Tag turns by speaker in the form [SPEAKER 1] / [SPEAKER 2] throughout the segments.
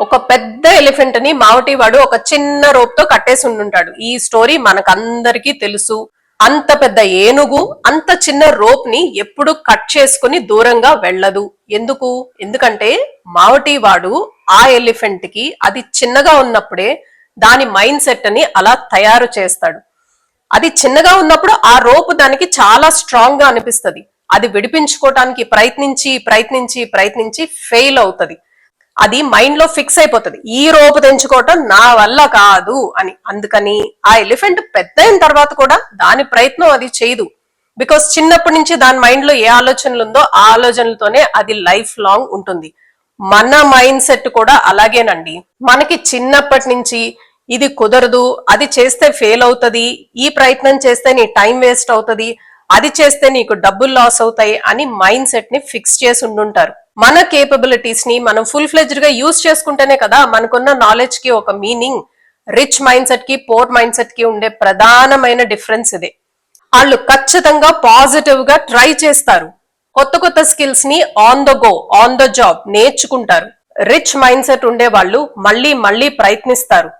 [SPEAKER 1] ఒక పెద్ద ఎలిఫెంట్ని మావటి వాడు ఒక చిన్న రోప్తో కట్టేసి ఉండుంటాడు. ఈ స్టోరీ మనకందరికీ తెలుసు. అంత పెద్ద ఏనుగు అంత చిన్న రోప్ని ఎప్పుడు కట్ చేసుకుని దూరంగా వెళ్ళదు. ఎందుకు? ఎందుకంటే మావటి వాడు ఆ ఎలిఫెంట్కి అది చిన్నగా ఉన్నప్పుడే దాని మైండ్ సెట్ని అలా తయారు చేస్తాడు. అది చిన్నగా ఉన్నప్పుడు ఆ రోపు దానికి చాలా స్ట్రాంగ్గా అనిపిస్తుంది. అది విడిపించుకోవటానికి ప్రయత్నించి ప్రయత్నించి ప్రయత్నించి ఫెయిల్ అవుతుంది. అది మైండ్లో ఫిక్స్ అయిపోతుంది. ఈ రోపు తెంచుకోవటం నా వల్ల కాదు అని. అందుకని ఆ ఎలిఫెంట్ పెద్ద అయిన తర్వాత కూడా దాని ప్రయత్నం అది చేయదు. బికాస్ చిన్నప్పటి నుంచి దాని మైండ్లో ఏ ఆలోచనలు ఉందో ఆ ఆలోచనలతోనే అది లైఫ్ లాంగ్ ఉంటుంది. మన మైండ్ సెట్ కూడా అలాగేనండి. మనకి చిన్నప్పటి నుంచి ఇది కుదరదు అది చేస్తే ఫెయిల్ అవుతుంది ఈ ప్రయత్నం చేస్తే నీ టైం వేస్ట్ అవుతుంది అది చేస్తే నీకు డబ్బులు లాస్ అవుతాయి అని మైండ్ సెట్ని ఫిక్స్ చేసి ఉండుంటారు. మన కేపబిలిటీస్ని మనం ఫుల్ ఫ్లెజ్డ్గా యూజ్ చేసుకుంటేనే కదా మనకున్న నాలెడ్జ్కి ఒక మీనింగ్ రిచ్ మైండ్ సెట్కి పోర్ మైండ్ సెట్కి ఉండే ప్రధానమైన డిఫరెన్స్ ఇదే. వాళ్ళు ఖచ్చితంగా పాజిటివ్గా ట్రై చేస్తారు. కొత్త కొత్త స్కిల్స్ని on the go on the job నేర్చుకుంటారు. రిచ్ మైండ్ సెట్ ఉండే వాళ్ళు మళ్ళీ మళ్ళీ ప్రయత్నిస్తారు.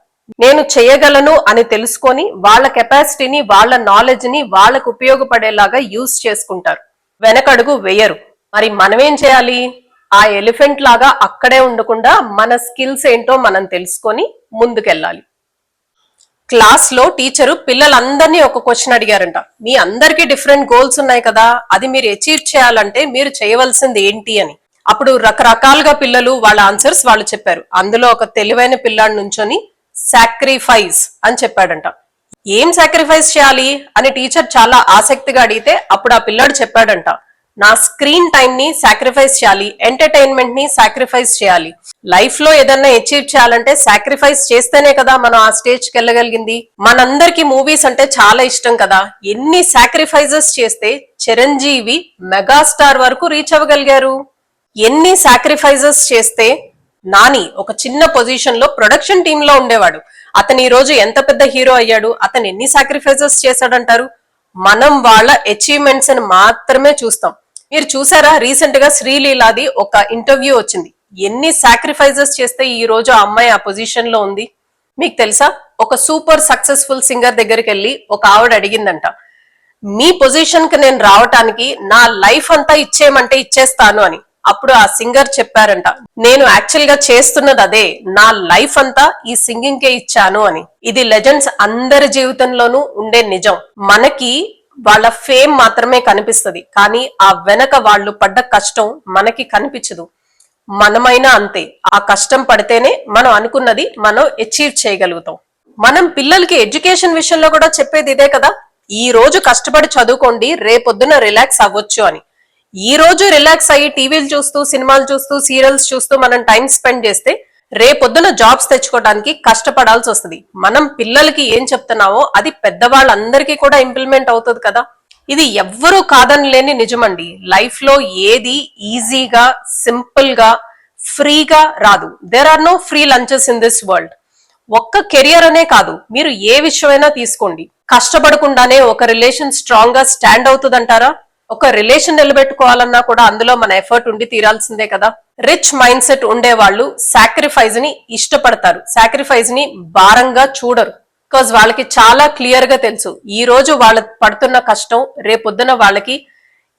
[SPEAKER 1] నేను చేయగలను అని తెలుసుకొని వాళ్ళ కెపాసిటీని వాళ్ళ నాలెడ్జ్ని వాళ్ళకు ఉపయోగపడేలాగా యూజ్ చేసుకుంటారు. వెనకడుగు వేయరు. మరి మనమేం చేయాలి? ఆ ఎలిఫెంట్ లాగా అక్కడే ఉండకుండా మన స్కిల్స్ ఏంటో మనం తెలుసుకొని ముందుకెళ్ళాలి. క్లాస్లో టీచరు పిల్లలందరినీ ఒక క్వశ్చన్ అడిగారంట. మీ అందరికీ డిఫరెంట్ గోల్స్ ఉన్నాయి కదా అది మీరు అచీవ్ చేయాలంటే మీరు చేయవలసింది ఏంటి అని. అప్పుడు రకరకాలుగా పిల్లలు వాళ్ళ ఆన్సర్స్ వాళ్ళు చెప్పారు. అందులో ఒక తెలివైన పిల్లాడి నుంచొని సాక్రిఫైస్ అని చెప్పాడంట. ఏం సాక్రిఫైస్ చేయాలి? అని టీచర్ చాలా ఆసక్తిగా అడిగితే అప్పుడు ఆ పిల్లాడు చెప్పాడంట. నా స్క్రీన్ టైం ని సాక్రిఫైస్ చేయాలి ఎంటర్టైన్మెంట్ని సాక్రిఫైస్ చేయాలి. లైఫ్లో ఏదన్నా అచీవ్ చేయాలంటే సాక్రిఫైస్ చేస్తేనే కదా మనం ఆ స్టేజ్కి వెళ్ళగలిగింది. మనందరికి మూవీస్ అంటే చాలా ఇష్టం కదా. ఎన్ని సాక్రిఫైజెస్ చేస్తే చిరంజీవి మెగాస్టార్ వరకు రీచ్ అవ్వగలిగారు? ఎన్ని సాక్రిఫైజెస్ చేస్తే నాని ఒక చిన్న పొజిషన్లో ప్రొడక్షన్ టీమ్లో ఉండేవాడు. అతను ఈ రోజు ఎంత పెద్ద హీరో అయ్యాడు అతను ఎన్ని సాక్రిఫైజెస్ చేశాడంటారు? మనం వాళ్ళ అచీవ్మెంట్స్ అని మాత్రమే చూస్తాం. మీరు చూసారా? రీసెంట్గా శ్రీలీలాది ఒక ఇంటర్వ్యూ వచ్చింది. ఎన్ని సాక్రిఫైజెస్ చేస్తే ఈ రోజు ఆ అమ్మాయి ఆ పొజిషన్లో ఉంది? మీకు తెలుసా? ఒక సూపర్ సక్సెస్ఫుల్ సింగర్ దగ్గరికి వెళ్ళి ఒక ఆవిడ అడిగిందంట మీ పొజిషన్కి నేను రావటానికి నా లైఫ్ అంతా ఇచ్చేయమంటే ఇచ్చేస్తాను అని. అప్పుడు ఆ సింగర్ చెప్పారంట నేను యాక్చువల్గా చేస్తున్నది అదే నా లైఫ్ అంతా ఈ సింగింగ్ కే ఇచ్చాను అని. ఇది లెజెండ్స్ అందరి జీవితంలోనూ ఉండే నిజం. మనకి వాళ్ళ ఫేమ్ మాత్రమే కనిపిస్తది కానీ ఆ వెనక వాళ్ళు పడ్డ కష్టం మనకి కనిపించదు. మనమైనా అంతే ఆ కష్టం పడితేనే మనం అనుకున్నది మనం అచీవ్ చేయగలుగుతాం. మనం పిల్లలకి ఎడ్యుకేషన్ విషయంలో కూడా చెప్పేది ఇదే కదా ఈ రోజు కష్టపడి చదువుకోండి రేపొద్దున రిలాక్స్ అవ్వచ్చు అని. ఈ రోజు రిలాక్స్ అయ్యి టీవీలు చూస్తూ సినిమాలు చూస్తూ సీరియల్స్ చూస్తూ మనం టైం స్పెండ్ చేస్తే రేపొద్దున జాబ్స్ తెచ్చుకోవడానికి కష్టపడాల్సి వస్తుంది. మనం పిల్లలకి ఏం చెప్తున్నామో అది పెద్దవాళ్ళందరికీ కూడా ఇంప్లిమెంట్ అవుతుంది కదా. ఇది ఎవ్వరూ కాదని లేని నిజమండి. లైఫ్లో ఏది ఈజీగా సింపుల్గా ఫ్రీగా రాదు. There are no free lunches in this world ఒక్క కెరియర్ అనే కాదు. మీరు ఏ విషయమైనా తీసుకోండి. కష్టపడకుండానే ఒక రిలేషన్ స్ట్రాంగ్గా స్టాండ్ అవుతుందంటారా? ఒక రిలేషన్ నిలబెట్టుకోవాలన్నా కూడా అందులో మన ఎఫర్ట్ ఉండి తీరాల్సిందే కదా. రిచ్ మైండ్ సెట్ ఉండే వాళ్ళు సాక్రిఫైస్ని ఇష్టపడతారు. సాక్రిఫైస్ని భారంగా చూడరు. బికాజ్ వాళ్ళకి చాలా క్లియర్గా తెలుసు. ఈ రోజు వాళ్ళ పడుతున్న కష్టం రేపొద్దున వాళ్ళకి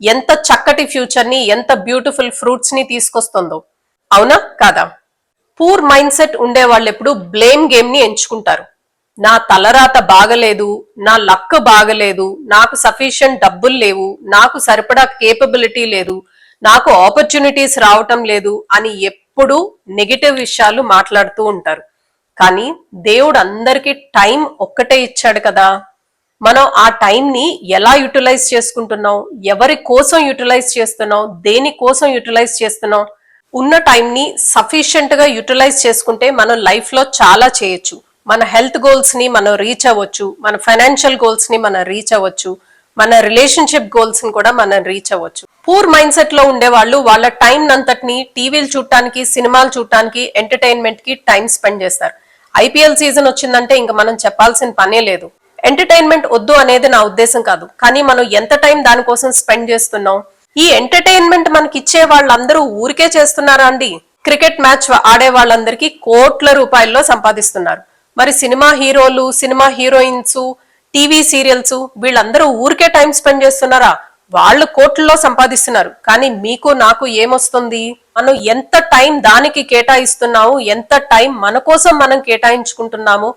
[SPEAKER 1] ఎంత చక్కటి ఫ్యూచర్ని ఎంత బ్యూటిఫుల్ ఫ్రూట్స్ని తీసుకొస్తుందో. అవునా? కాదా? పూర్ మైండ్ సెట్ ఉండే వాళ్ళు ఎప్పుడు బ్లేమ్ గేమ్ని ఎంచుకుంటారు. నా తలరాత బాగలేదు నా లక్ బాగలేదు నాకు సఫిషియంట్ డబ్బులు లేవు నాకు సరిపడా కేపబిలిటీ లేదు నాకు ఆపర్చునిటీస్ రావటం లేదు అని ఎప్పుడు నెగిటివ్ విషయాలు మాట్లాడుతూ ఉంటారు. కానీ దేవుడు అందరికీ టైం ఒక్కటే ఇచ్చాడు కదా. మనం ఆ టైంని ఎలా యూటిలైజ్ చేసుకుంటున్నాం? ఎవరి కోసం యూటిలైజ్ చేస్తున్నాం? దేని కోసం యూటిలైజ్ చేస్తున్నాం? ఉన్న టైంని సఫిషియంట్గా యూటిలైజ్ చేసుకుంటే మనం లైఫ్లో చాలా చేయొచ్చు. మన హెల్త్ గోల్స్ని మనం రీచ్ అవ్వచ్చు మన ఫైనాన్షియల్ గోల్స్ని మనం రీచ్ అవ్వచ్చు మన రిలేషన్షిప్ గోల్స్ని కూడా మనం రీచ్ అవ్వచ్చు. పూర్ మైండ్ సెట్లో ఉండే వాళ్ళు వాళ్ళ టైం అంతటిని టీవీలు చూడటానికి సినిమాలు చూడటానికి ఎంటర్టైన్మెంట్కి టైం స్పెండ్ చేస్తారు. ఐపీఎల్ సీజన్ వచ్చిందంటే ఇంకా మనం చెప్పాల్సిన పనే లేదు. ఎంటర్టైన్మెంట్ వద్దు అనేది నా ఉద్దేశం కాదు. కానీ మనం ఎంత టైం దానికోసం స్పెండ్ చేస్తున్నాం? ఈ ఎంటర్టైన్మెంట్ మనకి ఇచ్చే వాళ్ళందరూ ఊరికే చేస్తున్నారా అండి? క్రికెట్ మ్యాచ్ ఆడే వాళ్ళందరికీ కోట్ల రూపాయల్లో సంపాదిస్తున్నారు. మరి సినిమా హీరోలు సినిమా హీరోయిన్స్ టీవీ సీరియల్స్ వీళ్ళందరూ ఊరికే టైం స్పెండ్ చేస్తున్నారా? వాళ్ళు కోట్లలో సంపాదిస్తున్నారు. కానీ మీకు నాకు ఏమొస్తుంది? మనం ఎంత టైం దానికి కేటాయిస్తున్నాము? ఎంత టైం మన కోసం మనం కేటాయించుకుంటున్నాము?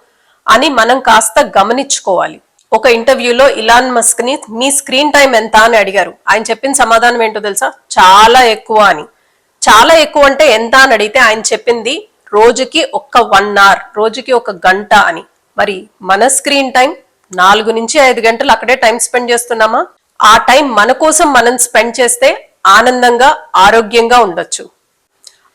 [SPEAKER 1] అని మనం కాస్త గమనించుకోవాలి. ఒక ఇంటర్వ్యూలో ఇలాన్ మస్క్ని మీ స్క్రీన్ టైం ఎంత? అని అడిగారు. ఆయన చెప్పిన సమాధానం ఏంటో తెలుసా? చాలా ఎక్కువ అని. చాలా ఎక్కువ అంటే ఎంత? అని అడిగితే ఆయన చెప్పింది రోజుకి ఒక్క వన్ అవర్ రోజుకి ఒక గంట అని. మరి మన స్క్రీన్ టైం నాలుగు నుంచి ఐదు గంటలు అక్కడే టైం స్పెండ్ చేస్తున్నామా? ఆ టైం మన కోసం మనం స్పెండ్ చేస్తే ఆనందంగా ఆరోగ్యంగా ఉండొచ్చు.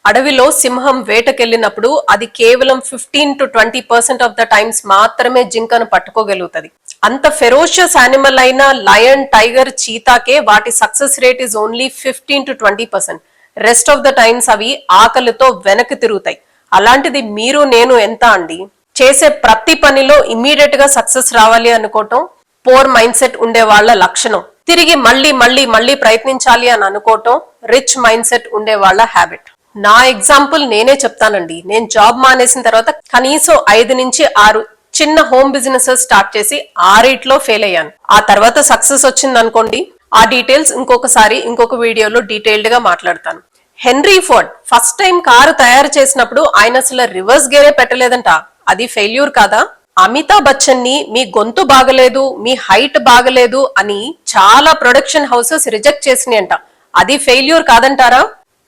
[SPEAKER 1] అడవిలో సింహం వేటకెళ్ళినప్పుడు అది కేవలం fifteen to twenty percent of the times మాత్రమే జింకను పట్టుకోగలుగుతుంది. అంత ఫెరోషియస్ యానిమల్ అయిన లయన్ టైగర్ చీతాకే వాటి success rate is only fifteen to twenty percent rest of the times అవి ఆకలితో వెనక్కి తిరుగుతాయి. అలాంటిది మీరు నేను ఎంత అండి? చేసే ప్రతి పనిలో ఇమ్మీడియట్గా సక్సెస్ రావాలి అనుకోవటం పోర్ మైండ్ సెట్ ఉండే వాళ్ళ లక్షణం. తిరిగి మళ్ళీ మళ్ళీ మళ్ళీ ప్రయత్నించాలి అని అనుకోవటం రిచ్ మైండ్ సెట్ ఉండే వాళ్ళ హ్యాబిట్ నా ఎగ్జాంపుల్ నేనే చెప్తానండి. నేను జాబ్ మానేసిన తర్వాత కనీసం ఐదు నుంచి ఆరు చిన్న హోమ్ బిజినెసెస్ స్టార్ట్ చేసి ఆరిట్లో ఫెయిల్ అయ్యాను. ఆ తర్వాత సక్సెస్ వచ్చింది అనుకోండి ఆ డీటెయిల్స్ ఇంకొకసారి ఇంకొక వీడియోలో డీటెయిల్డ్గా మాట్లాడతాను. Henry Ford first time car తయారు చేసినప్పుడు ఆయన అసలు రివర్స్ గేరే పెట్టలేదంట. అది ఫెయిల్యూర్ కాదా? అమితాబ్ బచ్చన్ని మీ గొంతు బాగలేదు మీ హైట్ బాగలేదు అని చాలా ప్రొడక్షన్ హౌసెస్ రిజెక్ట్ చేసినాయంట. అది ఫెయిల్యూర్ కాదంటారా?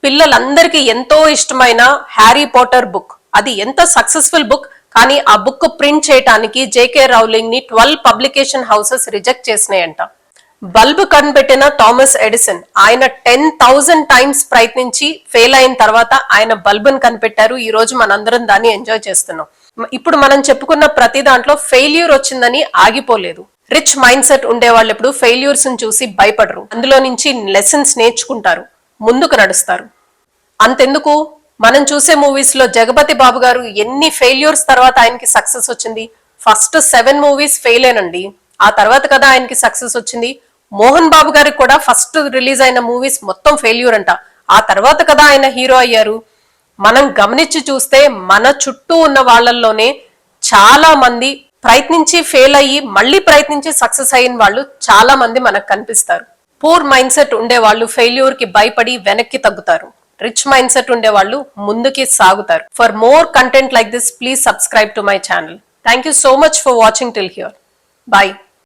[SPEAKER 1] పిల్లలందరికీ ఎంతో ఇష్టమైన హ్యారీ పోటర్ బుక్. అది ఎంత సక్సెస్ఫుల్ బుక్. కానీ ఆ బుక్ ప్రింట్ చేయటానికి జేకే రౌలింగ్ని ట్వెల్వ్ పబ్లికేషన్ హౌసెస్ రిజెక్ట్ చేసినాయంట. బల్బ్ కనిపెట్టిన థామస్ ఎడిసన్. ఆయన టెన్ థౌజండ్ టైమ్స్ ప్రయత్నించి ఫెయిల్ అయిన తర్వాత ఆయన బల్బుని కనిపెట్టారు. ఈ రోజు మనందరం దాన్ని ఎంజాయ్ చేస్తున్నాం. ఇప్పుడు మనం చెప్పుకున్న ప్రతి దాంట్లో ఫెయిల్యూర్ వచ్చిందని ఆగిపోలేదు. రిచ్ మైండ్ సెట్ ఉండే వాళ్ళు ఎప్పుడు ఫెయిల్యూర్స్ చూసి భయపడరు. అందులో నుంచి లెసన్స్ నేర్చుకుంటారు. ముందుకు నడుస్తారు. అంతెందుకు? మనం చూసే మూవీస్లో జగపతి బాబు గారు ఎన్ని ఫెయిల్యూర్స్ తర్వాత ఆయనకి సక్సెస్ వచ్చింది? ఫస్ట్ సెవెన్ మూవీస్ ఫెయిల్ అయినండి ఆ తర్వాత కదా ఆయనకి సక్సెస్ వచ్చింది? మోహన్ బాబు గారికి కూడా ఫస్ట్ రిలీజ్ అయిన మూవీస్ మొత్తం ఫెయిల్యూర్ అంట. ఆ తర్వాత కదా ఆయన హీరో అయ్యారు. మనం గమనించి చూస్తే మన చుట్టూ ఉన్న వాళ్ళల్లోనే చాలా మంది ప్రయత్నించి ఫెయిల్ అయ్యి మళ్ళీ ప్రయత్నించి సక్సెస్ అయిన వాళ్ళు చాలా మంది మనకు కనిపిస్తారు. పూర్ మైండ్ సెట్ ఉండే వాళ్ళు ఫెయిల్యూర్కి భయపడి వెనక్కి తగ్గుతారు. రిచ్ మైండ్ సెట్ ఉండే వాళ్ళు ముందుకి సాగుతారు. For more content like this please subscribe to my channel thank you so much for watching till here bye